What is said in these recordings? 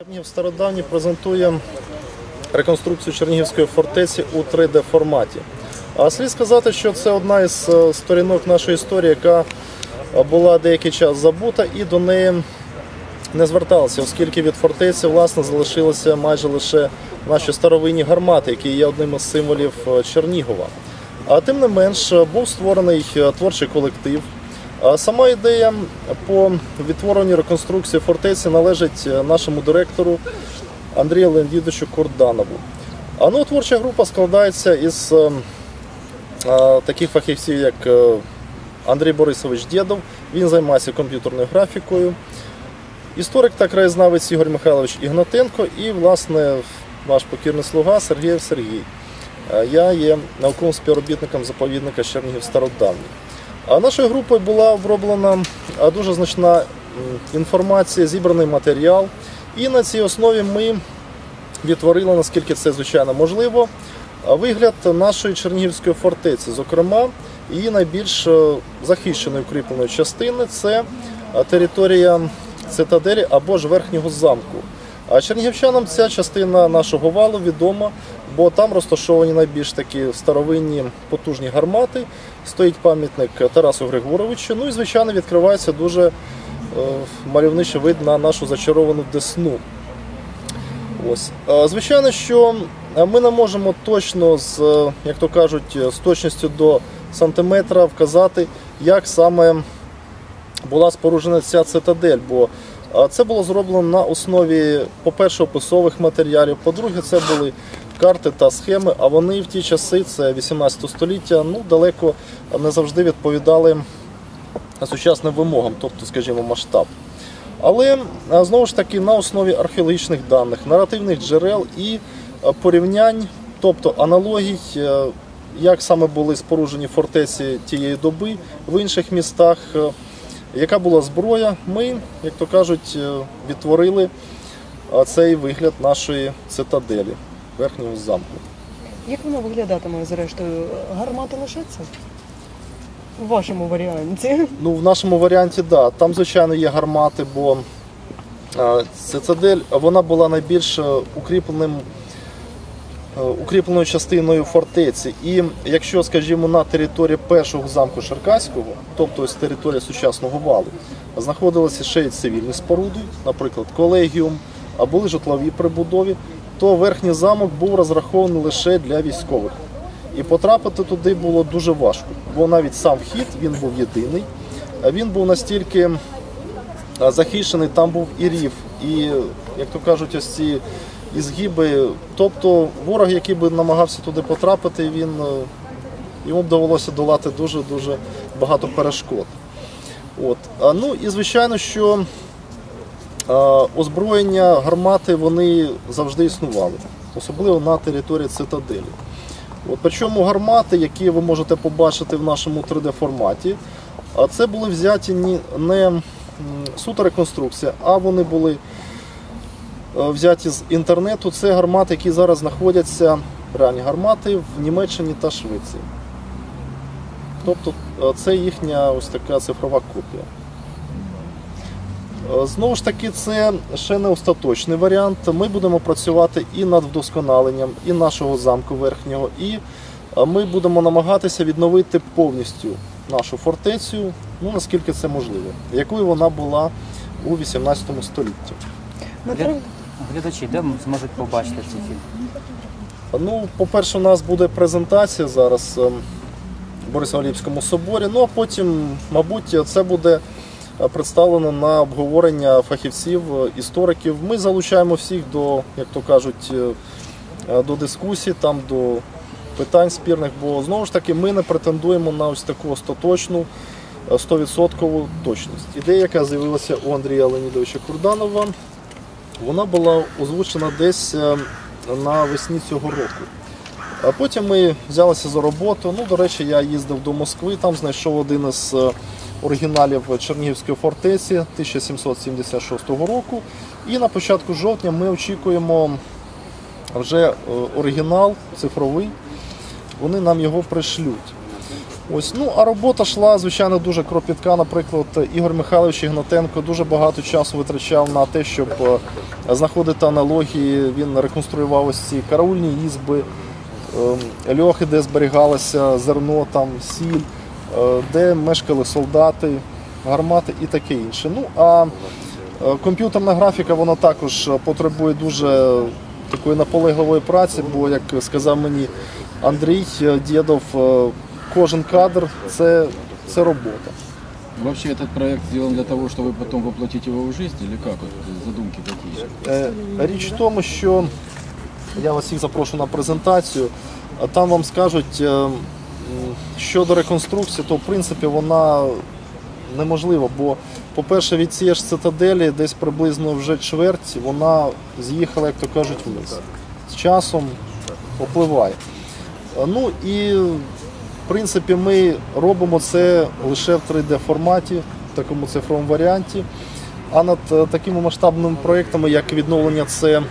Чернігів Стародавній презентує реконструкцію Чернігівської фортеці у 3D форматі. А слід сказати, що це одна із е, сторінок нашої історії, яка була деякий час забута і до неї не зверталися, оскільки від фортеці власне залишилися майже лише наші старовинні гармати, які є одним із символів е, Чернігова. А тим не менш е, був створений творчий колектив. Сама ідея по відтворенню реконструкції фортеці належить е, нашому директору Андрію Леонідовичу Курданову. А ну, творча група складається із е, е, таких фахівців, як е, Андрій Борисович Дєдов, він займається комп'ютерною графікою, історик та краєзнавець Ігор Михайлович Ігнатенко і, власне, ваш покірний слуга Сергій. Е, Я є науковим співробітником заповідника Чернігів Стародавній. А нашою групою була оброблена дуже значна інформація, зібраний матеріал. І на цій основі ми відтворили, наскільки це звичайно можливо, вигляд нашої Чернігівської фортеці. Зокрема, її найбільш е, захищеної укріпленої частини це територія цитаделі або ж верхнього замку. А чернігівчанам ця частина нашого валу відома, бо там розташовані найбільш такі старовинні потужні гармати. Стоїть пам'ятник Тарасу Григоровичу. Ну і звичайно відкривається дуже е, мальовничий вид на нашу зачаровану десну. Ось. Звичайно, що е, ми не можемо точно, з, е, як то кажуть, з точністю до сантиметра вказати, як саме була споруджена ця цитадель. Бо це було зроблено на основі, по-перше, описових матеріалів, по-друге, це були карти та схеми, а вони в ті часи, це 18 століття, ну далеко не завжди відповідали сучасним вимогам, тобто, скажімо, масштаб. Але знову ж таки на основі археологічних даних, наративних джерел і порівнянь, тобто аналогій, е, як саме були споруджені фортеці тієї доби в інших містах, е, яка була зброя, ми, як то кажуть, е, відтворили е, цей вигляд нашої цитаделі верхнього замку. Як воно виглядатиме зрештою? Гармати лишаться? У вашому варіанті. Ну, в нашому варіанті, да. Там, звичайно, є гармати, бо е, цитадель вона була найбільш укріпленим. Е, Укріпленою частиною фортеці, і якщо, скажімо, на території першого замку Черкаського, тобто ось територія сучасного валу, знаходилися ще й цивільні споруди, наприклад, колегіум, а були житлові прибудові, то верхній замок був розрахований лише для військових. І потрапити туди було дуже важко, бо навіть сам вхід він був єдиний. Він був настільки захищений, там був і рів, і, як то кажуть, ось ці і згиби. Тобто ворог, який би намагався туди потрапити, він, е, йому б довелося долати дуже-дуже багато перешкод. От. Ну і звичайно, що а, озброєння гармати вони завжди існували, особливо на території цитаделі. От, причому гармати, які ви можете побачити в нашому 3D-форматі, а це були взяті не суто реконструкція, а вони були взяті з інтернету. Це гармати, які зараз знаходяться, реальні гармати в Німеччині та Швеції. Тобто е, це їхня ось така цифрова копія. Е, Знову ж таки, це ще не остаточний варіант. Ми будемо працювати і над вдосконаленням і нашого замку верхнього, і е, ми будемо намагатися відновити повністю нашу фортецю, ну наскільки це можливо, якою вона була у 18 столітті. Глядачі, де зможуть побачити цей фільм? Ну, по-перше, у нас буде презентація зараз ем, в Борисоглібському соборі. Ну а потім, мабуть, це буде е, представлено на обговорення фахівців, е, істориків. Ми залучаємо всіх до, як то кажуть, е, до дискусій, там до питань спірних, бо знову ж таки ми не претендуємо на ось таку остаточну. е, 100% точність. Ідея, яка з'явилася у Андрія Леонідовича Курданова, вона була озвучена десь е, навесні цього року. А потім ми взялися за роботу. Ну, до речі, я їздив до Москви, там знайшов один із е, оригіналів Чернігівської фортеці 1776 року. І на початку жовтня ми очікуємо вже е, оригінал цифровий. Вони нам його пришлють. Ось, ну, а робота йшла, звичайно, дуже кропітка. Наприклад, Ігор Михайлович Ігнатенко дуже багато часу витрачав на те, щоб е, знаходити аналогії. Він реконструював ось ці караульні ізби, е, льохи, де зберігалося зерно, там, сіль, е, де мешкали солдати, гармати і таке інше. Ну, а е, комп'ютерна графіка вона також потребує дуже такої наполегливої праці, бо, як сказав мені Андрій Дєдов, кожен кадр це, це робота. Вообще этот проект сделан для того, чтобы потом воплотить его в жизнь или как? Вот задумки какие? Е, Річ в тому, що я вас всіх запрошу на презентацію, а там вам скажуть е, щодо реконструкції, то в принципі вона неможлива, бо, по-перше, від цієї ж цитаделі десь приблизно вже чверть, вона з'їхала, як то кажуть, вниз. З часом попливає. Е, Ну і принципі ми робимо це лише в 3D форматі, в такому цифровому варіанті. А над е, такими масштабними проєктами, як відновлення це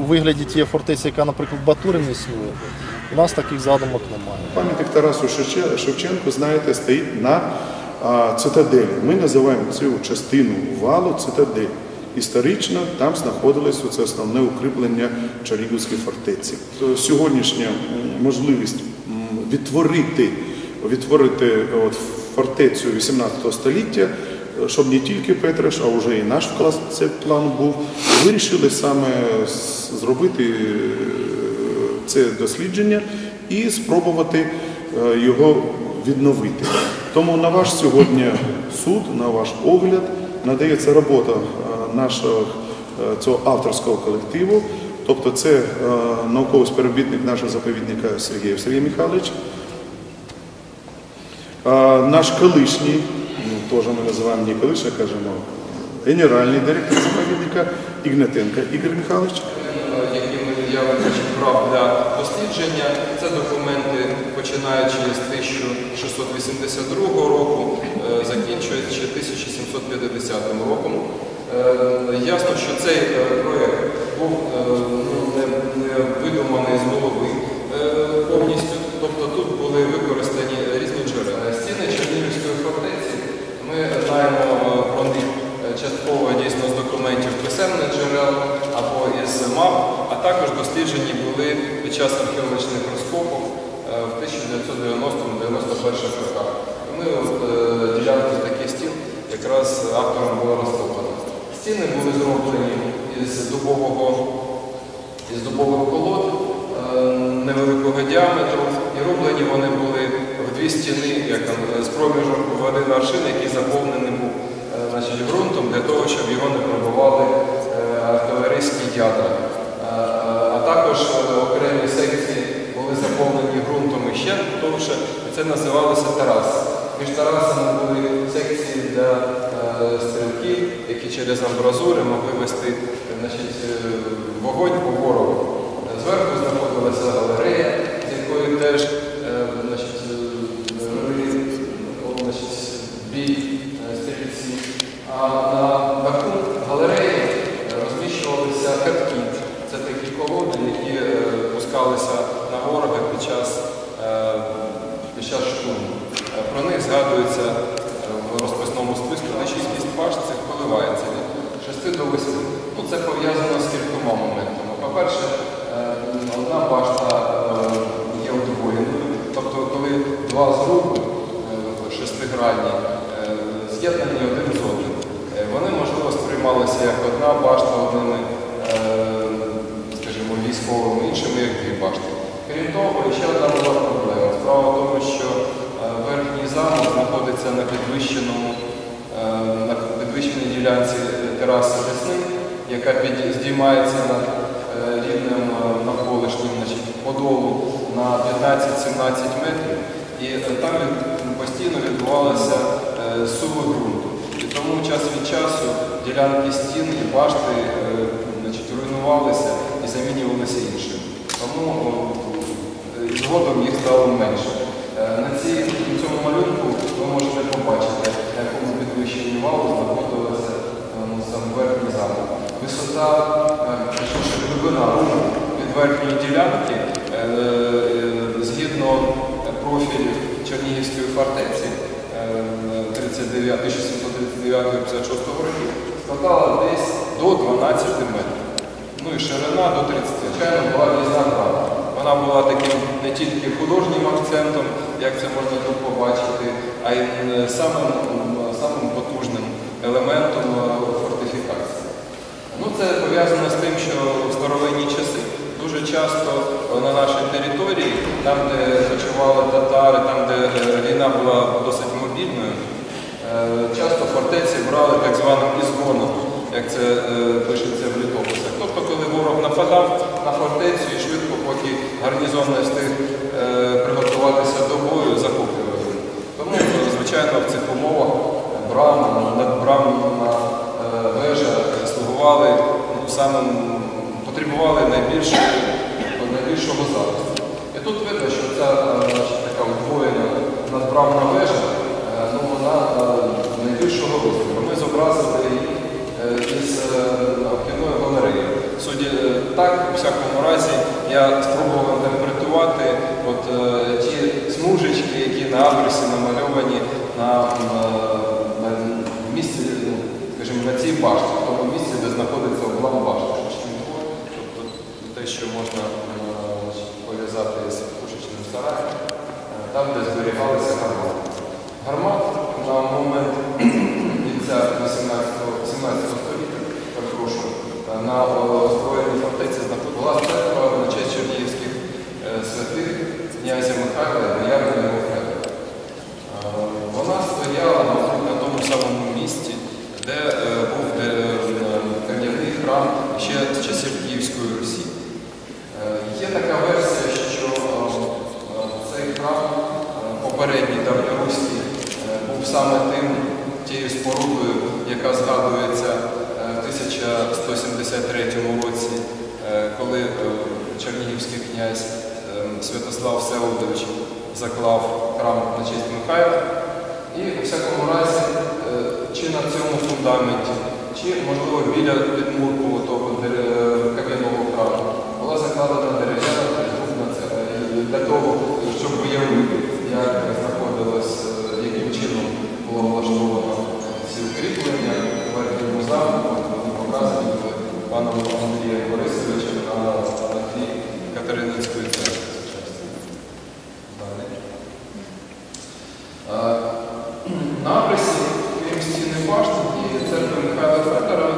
у вигляді тієї фортеці, яка, наприклад, в Батурині існує, у нас таких задумок немає. Пам'ятник Тарасу Шевченку, знаєте, стоїть на цитаделі. Ми називаємо цю частину валу цитадель. Історично там знаходилось це основне укріплення Чарігівської фортеці. Сьогоднішня можливість відтворити, відтворити от, фортецю 18 століття, щоб не тільки Петриш, а вже і наш вклад в цей план був, вирішили саме зробити е, це дослідження і спробувати е, його відновити. Тому на ваш сьогодні суд, на ваш огляд надається робота е, нашого цього авторського колективу. Тобто це е, науковий співробітник нашого заповідника Сергій Сергій Михайлович, е, наш колишній, ну, теж ми називаємо не колишній, кажемо, генеральний директор заповідника Ігнатенко Ігор Михайлович. якими я визначив прав для дослідження. Це документи, починаючи з 1682 року, е, закінчуючи 1750 роком. Е, Ясно, що цей е, проєкт був е, ну, не, видуманий з голови е, повністю. Тобто тут були використані різні джерела. Стіни Чернігівської фортеці ми знаємо е, про них частково дійсно з документів писемних джерел або із мап, а також досліджені були під час археологічних розкопок в 1990-91 роках. Ми ділянки таких стін якраз автором було розкопано. Стіни були зроблені із дубового із дубових колод е, невеликого діаметру, і роблені вони були в дві стіни, як там, з проміжок в один аршин, який заповнений був е, значить, ґрунтом для того, щоб його не пробивали е, артилерійські ядра. Е, А також е, окремі секції були заповнені ґрунтом ще товще, і це називалося терас. Між терасами були секції для е, стрілків, які через амбразури могли вести е, значить, е, вогонь по ворогу. Е, Зверху знаходилася галерея, з якої теж е, значить, бій стрільці. А на даху галереї розміщувалися катки. Це такі колоди, які пускалися на ворога під час, під час штурму. Про них згадується в розписному списку, де шість башт цих коливається від 6 до 8. Ну, це пов'язано з кількома моментами. По-перше, е, одна башта е, є удвоєною, тобто коли два зруби е, шестигранні е, з'єднані один з одним, е, вони, можливо, сприймалися як одна башта одними, е, скажімо, військовими, іншими як дві башти. Крім того, ще одна була проблема. Справа в тому, що е, верхній замок знаходиться на підвищеному, е, на підвищеній ділянці тераси Десни, яка здіймається над е, рівнем е, навколишнім подолу на 15-17 метрів. І там постійно відбувалося е, суви ґрунту. І тому час від часу ділянки стін і башти значить, руйнувалися і замінювалися іншими. Тому згодом їх стало менше. На, цьому малюнку ви можете побачити, на якому підвищенні валу знаходилося ну, сам верхній замок. Висота, е, точніше, глибина руху від верхньої ділянки е, е, згідно профілів Чернігівської фортеці е, 39 1739-56 років складала десь до 12 метрів. Ну і ширина до 30. Звичайно, була різна грана. Вона була таким не тільки художнім акцентом, як це можна тут побачити, а й самим, самим потужним елементом. Ну, це пов'язано з тим, що в старовинні часи дуже часто на нашій території, там, де почували татари, там, де е, війна була досить мобільною, е, часто фортеці брали так званим ізгоном, як це е, пишеться в літописах. Тобто, коли ворог нападав на фортецю і швидко, поки гарнізон не встиг е, приготуватися до бою, захоплювали. Тому, е, звичайно, в цих умовах брама, надбрамна е, вежа слугували ну, самим, потребували найбільшої, найбільшого захисту. І тут видно, що ця е, значить, така удвоєна надбрамна вежа, е, ну, вона е, найбільшого розміру. Ми зобразили її із кіною галереї. Судя е, так, у всякому разі, я спробував інтерпретувати от, ті смужечки, які на абрисі намальовані на, на місці, ну, скажімо, на цій башті, що можна е, пов'язати з пушечним сараєм, е, там, де зберігалися гармати. Гармат на момент кінця 18 17 століття, перепрошую, е, на е, озброєній фортеці знаходила церква на честь чернігівських е, святих князя Михайла і боярина Євфрема. Е, Вона стояла мабуть, на тому самому місці, де е, був де, е, кам'яний храм ще з часів Київської Русі. Е, Є така версія, що е, е, цей храм е, попередній давньоруський е, був саме тим тією спорудою, яка згадується е, в 1173 році, е, коли чернігівський князь е, Святослав Всеволодович заклав храм на честь Михайла. І у всякому разі, чи на цьому фундаменті, чи, можливо, біля підмурку того кам'яного храму була закладена дерев'яна Для того, верхньому вони показані були паном Андрієм на, на тлі Катерининської церкви. Далі. На апресі, крім стіни башти і церкви Михайла Федора,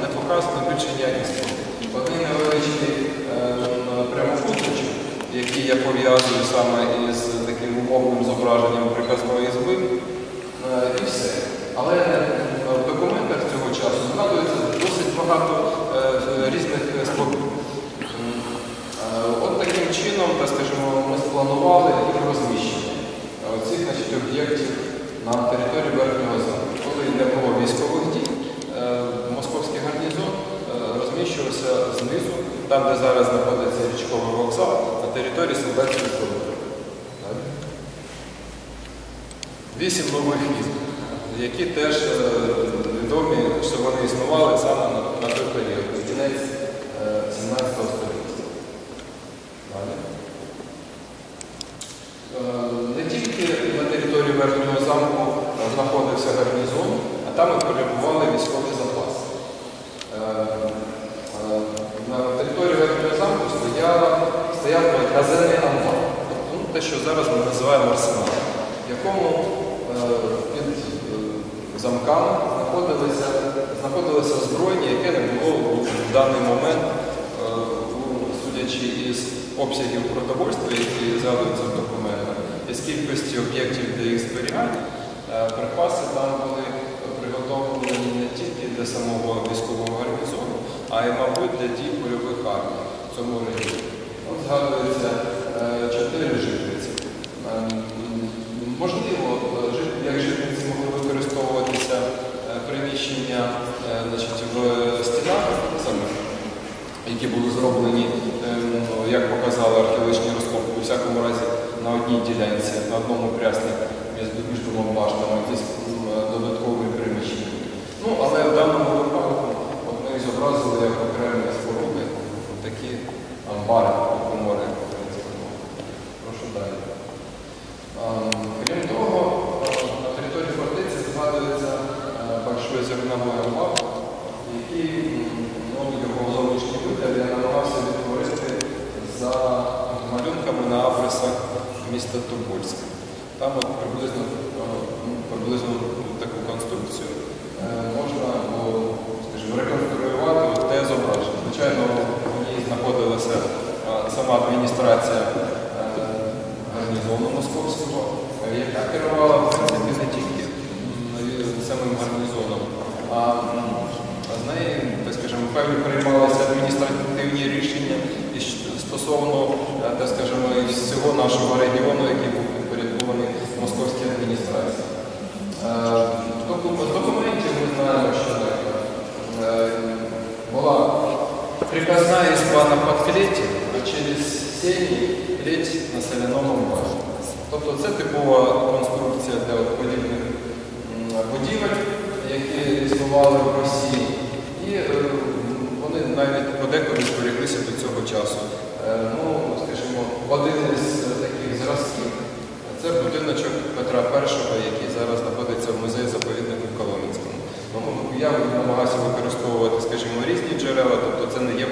не показано більше ніяких. Один невеличкий який я пов'язую саме із таким умовним зображенням приказної зби, е, в документах цього часу згадується досить багато е, різних споруд. М, е, От таким чином, скажімо, ми спланували їх розміщення цих значить, об'єктів на території Верхнього замку. Коли не було військових дій, е, московський гарнізон е, розміщувався знизу, там, де зараз знаходиться річковий вокзал, на території Силбецької слободи. Вісім нових військ, які теж е, відомі, що вони існували саме на, той період, кінець е, 17 століття. Далі. Е, Не тільки на території Верхнього замку е, знаходився гарнізон, а там і перебували військові запаси. Е, е, На території Верхнього замку стояв казенний амбар, ну, те, що зараз ми називаємо арсеналом, в якому е, під замками знаходилися, знаходилося озброєння, яке не було в даний момент, судячи із обсягів продовольства, які згадуються в документах, із кількості об'єктів для їх зберігання, е, припаси там були для самого військового гарнізону, а й, мабуть, для дій бойових армій в цьому регіоні. От згадується е, чотири житниці. Ем, Можливо, е, як житниці могли використовуватися е, приміщення е, значить, в стінах самих, які були зроблені, як показали археологічні розкопки, у всякому разі на одній ділянці, на одному прясні між, двома баштами, десь м, для окремої споруди такі амбари комори цікавого. Ну, прошу далі. Ем, крім того, ем, на території фортиці згадується е, большой зерновий амбар, який його ну, зовнішній вигляд я намагався відтворити за малюнками на афресах міста Турбольська. Там от приблизно е, ну, приблизно таку конструкцію е, можна, або, скажімо, реконструювати от. Звичайно, в ній знаходилася е, сама адміністрація е, гарнізону московського, е, яка керувала в принципі не тільки самим гарнізоном, а з неї, так скажімо, певні приймалися адміністративні рішення і стосовно, так скажімо, всього нашого регіону, який був підпорядкований московській адміністрації. Е, в доку- З документів ми знаємо, що е, була приказна ізба на а через сені клеть на соляному башні. Тобто це типова конструкція для подібних будівель, які існували в Росії. І е, вони навіть подекуди збереглися до цього часу. Е, Ну, скажімо, один із таких зразків це будиночок Петра І, який зараз знаходиться в музеї заповіднику в Коломенському. Я намагався використовувати, скажімо, різні джерела, тобто це не є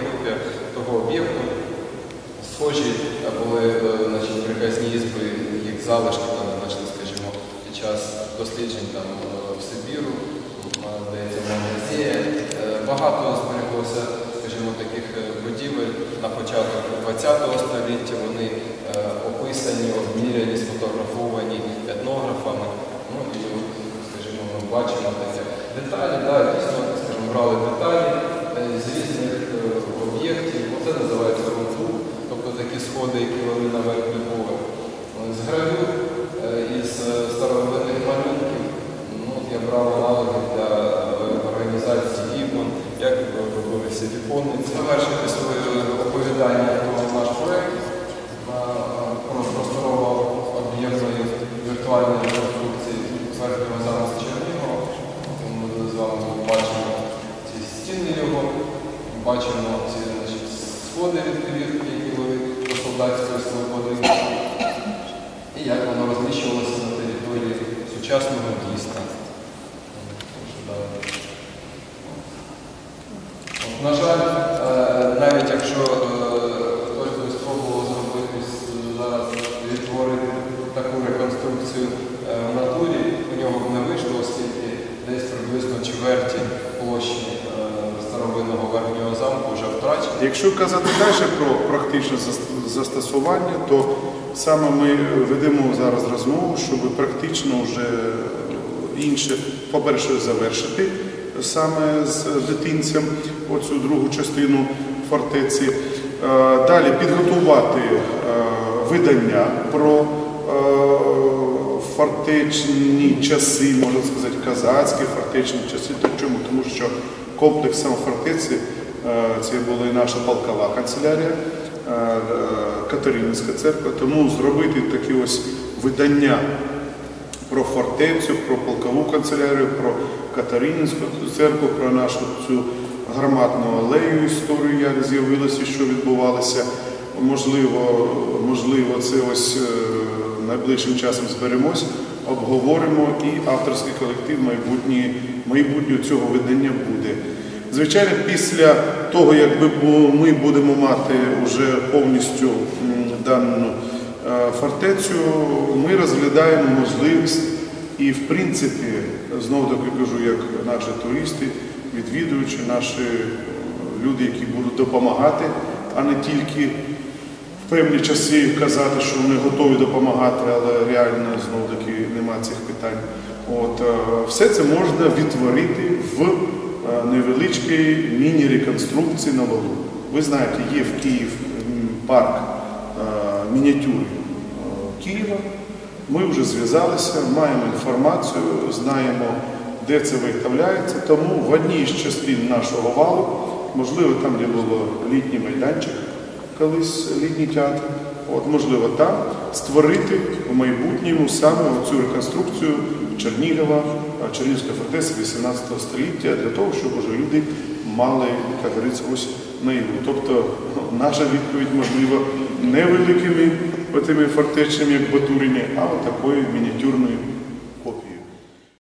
того об'єкту. Схожі були е, значить, приказні ізби, їх залишки там значить, скажімо, під час досліджень там, е, в Сибіру, здається, в Мангазії. Е, Багато збереглося, скажімо, таких будівель на початок ХХ століття. Вони е, описані, обміряні, сфотографовані етнографами. Ну і, от, скажімо, ми бачимо такі деталі, да, дійсно, скажімо, брали деталі е, з різних е, об'єктів. Оце називається рунду, тобто такі сходи, які вели на верхній поверх. З гравюр е, із е, старовинних малюнків. Ну, я брав аналоги для е, організації вікон, як робилися віконниці. Завершити своє оповідання про наш проєкт е, про просторового об'єктної віртуальної реконструкції Царського замку Чернігова. Ми з вами бачимо ці стіни його, бачимо ці значить, сходи відповідки, які вели до солдатської свободи. І як воно розміщувалося на території сучасного міста. Прошу далі. От, На жаль, е, навіть якщо е, хтось би спробував зробити зараз відтворити таку реконструкцію е, в натурі, у нього б не вийшло, оскільки десь приблизно чверті площі старовинного верхнього замку вже втрачені. Якщо казати далі про практичне застосування, то саме ми ведемо зараз розмову, щоб практично вже інше, по-перше, завершити саме з дитинцем оцю другу частину фортеці. Е, Далі підготувати е, видання про е, фортечні часи, можна сказати, казацькі фортечні часи. Чому? Тому що комплексом фортеці це була і наша полкова канцелярія, Катерининська церква. Тому зробити такі ось видання про фортецю, про полкову канцелярію, про Катерининську церкву, про нашу цю гарматну алею, історію, як з'явилося, що відбувалося. Можливо, можливо, це ось е, найближчим часом зберемось, обговоримо і авторський колектив майбутнє, майбутнього цього видання буде. Звичайно, після того, як ми будемо мати вже повністю дану е, фортецю, ми розглядаємо можливість і, в принципі, знову таки кажу, як наші туристи, відвідувачі, наші е, люди, які будуть допомагати, а не тільки в певні часи казати, що вони готові допомагати, але реально знову таки немає цих питань. От е, все це можна відтворити в е, невеличкій міні-реконструкції на валу. Ви знаєте, є в Київ парк мініатюри Києва. Ми вже зв'язалися, маємо інформацію, знаємо, де це виготовляється. Тому в одній з частин нашого валу, можливо, там, де було літній майданчик, колись літній театр, от, можливо, там створити в майбутньому саме цю реконструкцію Чернігова, Чернігівська фортеця 18 століття, для того, щоб уже люди мали, як говориться, ось наяву. Тобто ну, наша відповідь, можливо, невеликими тими фортечами, як Батурині, а такою мініатюрною